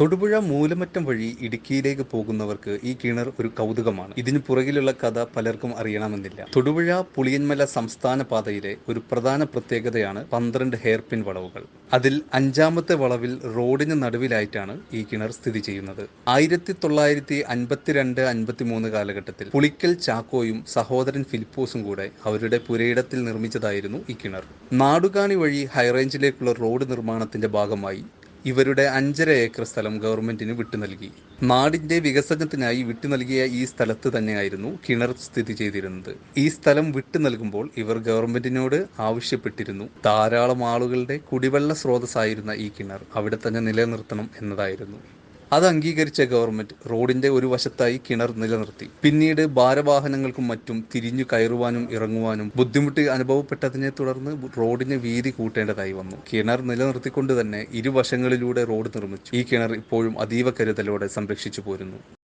തൊടുപുഴ മൂലമറ്റം വഴി ഇടുക്കിയിലേക്ക് പോകുന്നവർക്ക് ഈ കിണർ ഒരു കൗതുകമാണ്. ഇതിന് പുറകിലുള്ള കഥ പലർക്കും അറിയണമെന്നില്ല. തൊടുപുഴ പുളിയന്മല സംസ്ഥാന പാതയിലെ ഒരു പ്രധാന പ്രത്യേകതയാണ് പന്ത്രണ്ട് ഹെയർപിൻ വളവുകൾ. അതിൽ അഞ്ചാമത്തെ വളവിൽ റോഡിന് നടുവിലായിട്ടാണ് ഈ കിണർ സ്ഥിതി ചെയ്യുന്നത്. ആയിരത്തി തൊള്ളായിരത്തി അൻപത്തിരണ്ട് അൻപത്തിമൂന്ന് കാലഘട്ടത്തിൽ പുളിക്കൽ ചാക്കോയും സഹോദരൻ ഫിലിപ്പോസും കൂടെ അവരുടെ പുരയിടത്തിൽ നിർമ്മിച്ചതായിരുന്നു ഈ കിണർ. നാടുകാണി വഴി ഹൈറേഞ്ചിലേക്കുള്ള റോഡ് നിർമ്മാണത്തിന്റെ ഭാഗമായി ഇവരുടെ അഞ്ചര ഏക്കർ സ്ഥലം ഗവൺമെന്റിന് വിട്ടു നൽകി. നാടിന്റെ വികസനത്തിനായി വിട്ടു നൽകിയ ഈ സ്ഥലത്ത് തന്നെയായിരുന്നു കിണർ സ്ഥിതി ചെയ്തിരുന്നത്. ഈ സ്ഥലം വിട്ടു നൽകുമ്പോൾ ഇവർ ഗവൺമെന്റിനോട് ആവശ്യപ്പെട്ടിരുന്നു. ധാരാളം ആളുകളുടെ കുടിവെള്ള സ്രോതസ്സായിരുന്ന ഈ കിണർ അവിടെ തന്നെ നിലനിർത്തണം എന്നതായിരുന്നു. അത് അംഗീകരിച്ച ഗവൺമെന്റ് റോഡിന്റെ ഒരു വശത്തായി കിണർ നിലനിർത്തി. പിന്നീട് ഭാരവാഹനങ്ങൾക്കും മറ്റും തിരിഞ്ഞു കയറുവാനും ഇറങ്ങുവാനും ബുദ്ധിമുട്ട് അനുഭവപ്പെട്ടതിനെ തുടർന്ന് റോഡിന് വീതി കൂട്ടേണ്ടതായി വന്നു. കിണർ നിലനിർത്തിക്കൊണ്ട് തന്നെ ഇരുവശങ്ങളിലൂടെ റോഡ് നിർമ്മിച്ചു. ഈ കിണർ ഇപ്പോഴും അതീവ കരുതലോടെ സംരക്ഷിച്ചു പോരുന്നു.